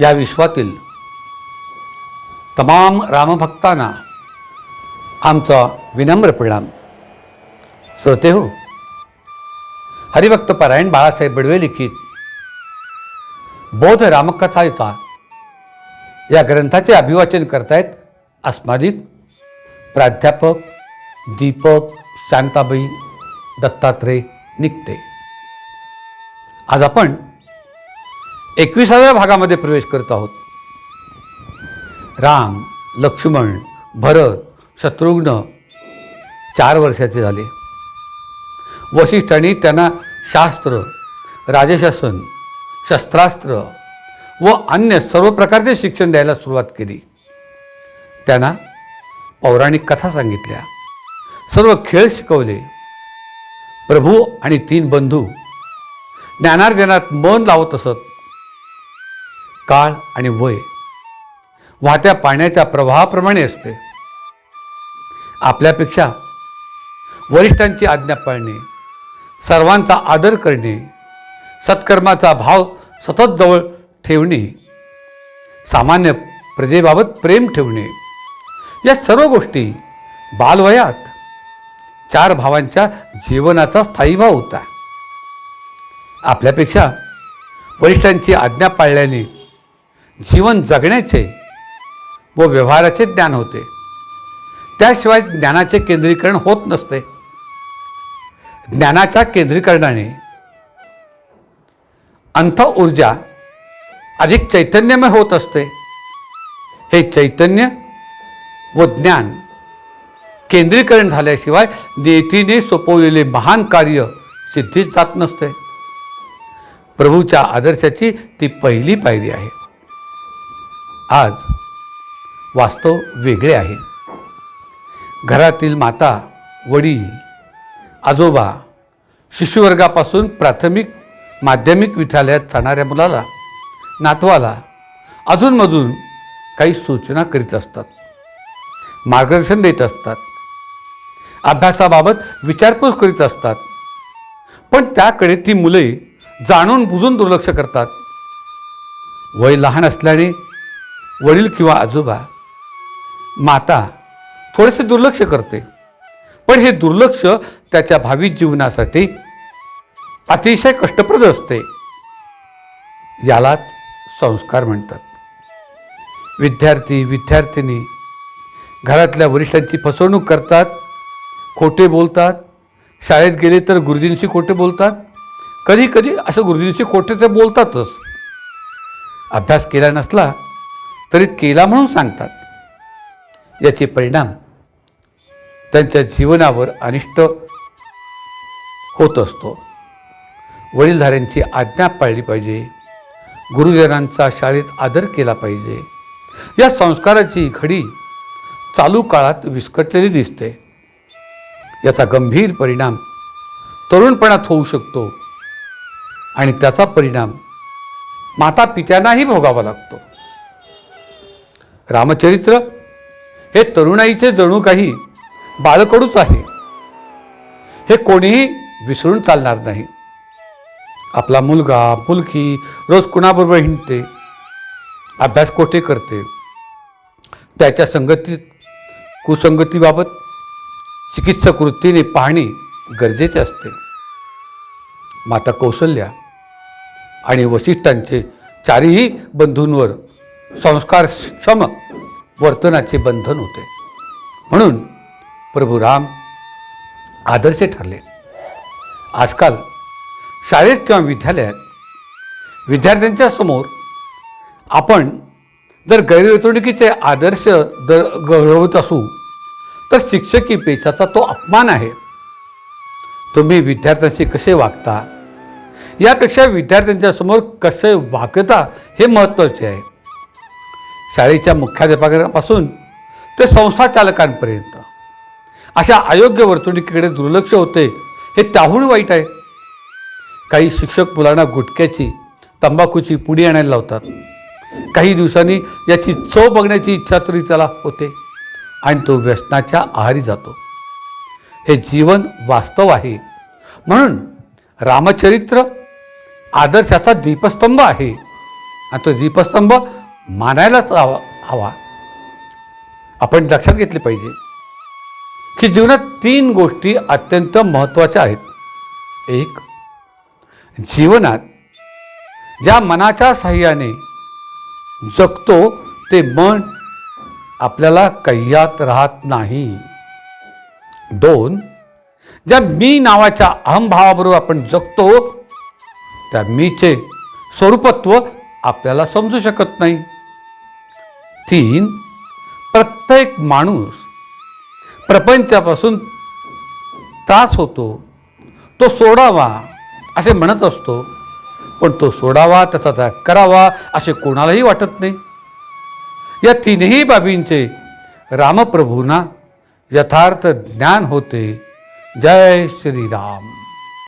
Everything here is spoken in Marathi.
या विश्वातील तमाम रामभक्तांना आमचा विनम्र प्रणाम. श्रोते हो हरिभक्त परायण बाळासाहेब बडवे लिखित बौद्ध रामकथा या ग्रंथाचे अभिवाचन करतायत अस्मादिक प्राध्यापक दीपक शांताबाई दत्तात्रय निघते आज आपण एकविसाव्या भागामध्ये प्रवेश करत आहोत. राम लक्ष्मण भरत शत्रुघ्न चार वर्षाचे झाले. वशिष्ठांनी त्यांना शास्त्र राजशासन शस्त्रास्त्र व अन्य सर्व प्रकारचे शिक्षण द्यायला सुरुवात केली. त्यांना पौराणिक कथा सांगितल्या. सर्व खेळ शिकवले. प्रभू आणि तीन बंधू ज्ञानार्जनात मन लावत असत. काळ आणि वय. वाहत्या पाण्याच्या प्रवाहाप्रमाणे असते. आपल्यापेक्षा वरिष्ठांची आज्ञा पाळणे सर्वांचा आदर करणे सत्कर्माचा भाव सतत जवळ ठेवणे सामान्य प्रजेबाबत प्रेम ठेवणे या सर्व गोष्टी बालवयात चार भावांच्या जीवनाचा स्थायी भाव होता. आपल्यापेक्षा वरिष्ठांची आज्ञा पाळल्याने जीवन जगण्याचे व व्यवहाराचे ज्ञान होते. त्याशिवाय ज्ञानाचे केंद्रीकरण होत नसते. ज्ञानाच्या केंद्रीकरणाने अंत ऊर्जा अधिक चैतन्यमय होत असते. हे चैतन्य व ज्ञान केंद्रीकरण झाल्याशिवाय नेतीने सोपवलेले महान कार्य सिद्धीत जात नसते. प्रभूच्या आदर्शाची ती पहिली पायरी आहे. आज वास्तव वेगळे आहे. घरातील माता वडील आजोबा शिशुवर्गापासून प्राथमिक माध्यमिक विद्यालयात जाणाऱ्या मुलाला नातवाला अजूनमधून काही सूचना करीत असतात. मार्गदर्शन देत असतात. अभ्यासाबाबत विचारपूस करीत असतात. पण त्याकडे ती मुले जाणून बुजून दुर्लक्ष करतात. वय लहान असल्याने वडील किंवा आजोबा माता थोडेसे दुर्लक्ष करते. पण हे दुर्लक्ष त्याच्या भावी जीवनासाठी अतिशय कष्टप्रद असते. यालाच संस्कार म्हणतात. विद्यार्थी विद्यार्थिनी घरातल्या वरिष्ठांची फसवणूक करतात खोटे बोलतात. शाळेत गेले तर गुरुजींशी खोटे बोलतात. कधी कधी असं गुरुजींशी खोटे ते बोलतातच. अभ्यास केला नसला तरी केला म्हणून सांगतात. याचे परिणाम त्यांच्या जीवनावर अनिष्ट होत असतो. वडीलधाऱ्यांची आज्ञा पाळली पाहिजे. गुरुजनांचा शाळेत आदर केला पाहिजे. या संस्काराची घडी चालू काळात विस्कटलेली दिसते. याचा गंभीर परिणाम तरुणपणात होऊ शकतो. आणि त्याचा परिणाम माता पित्यांनाही भोगावा लागतो. रामचरित्र? हे तरुणाईचे जणू काही बाळकडूच आहे. हे कोणीही विसरून चालणार नाही. आपला मुलगा मुलगी रोज कुणाबरोबर हिंडते अभ्यास कोठे करते? त्याच्या संगतीत कुसंगतीबाबत चिकित्सक वृत्तीने पाहणे गरजेचे असते. माता कौशल्या आणि वसिष्ठांचे चारही बंधूंवर संस्कारक्षम वर्तनाचे बंधन होते. म्हणून प्रभू राम आदर्श ठरले. आजकाल शाळेत किंवा विद्यालयात विद्यार्थ्यांच्या समोर आपण जर गैरवर्तणुकीचे आदर्श द गौरवत असू तर शिक्षकी पेशाचा तो अपमान आहे. तुम्ही विद्यार्थ्यांशी कसे वागता? यापेक्षा विद्यार्थ्यांच्या समोर कसे वागता हे महत्त्वाचे आहे. शाळेच्या मुख्याध्यापकांपासून ते संस्था चालकांपर्यंत. अशा अयोग्य वर्तणुकीकडे दुर्लक्ष होते हे त्याहून वाईट आहे. काही शिक्षक मुलांना गुटख्याची तंबाखूची पुडी आणायला लावतात. काही दिवसांनी याची चव बघण्याची इच्छा तरी त्याला होते आणि तो व्यसनाच्या आहारी जातो. हे जीवन वास्तव आहे. म्हणून रामचरित्र आदर्शाचा दीपस्तंभ आहे. आणि तो दीपस्तंभ मानायलाच हवा हवा. आपण लक्षात घेतले पाहिजे की जीवनात तीन गोष्टी अत्यंत महत्त्वाच्या आहेत. एक जीवनात ज्या मनाच्या साह्याने जगतो ते मन आपल्याला कह्यात राहत नाही. दोन ज्या मी नावाच्या अहमभावाबरोबर आपण जगतो त्या मीचे स्वरूपत्व आपल्याला समजू शकत नाही. तीन प्रत्येक माणूस प्रपंचापासून त्रास होतो तो सोडावा असे म्हणत असतो पण तो सोडावा त्याचा त्याग करावा असे कोणालाही वाटत नाही. या तीनही बाबींचे रामप्रभूंना यथार्थ ज्ञान होते. जय श्रीराम.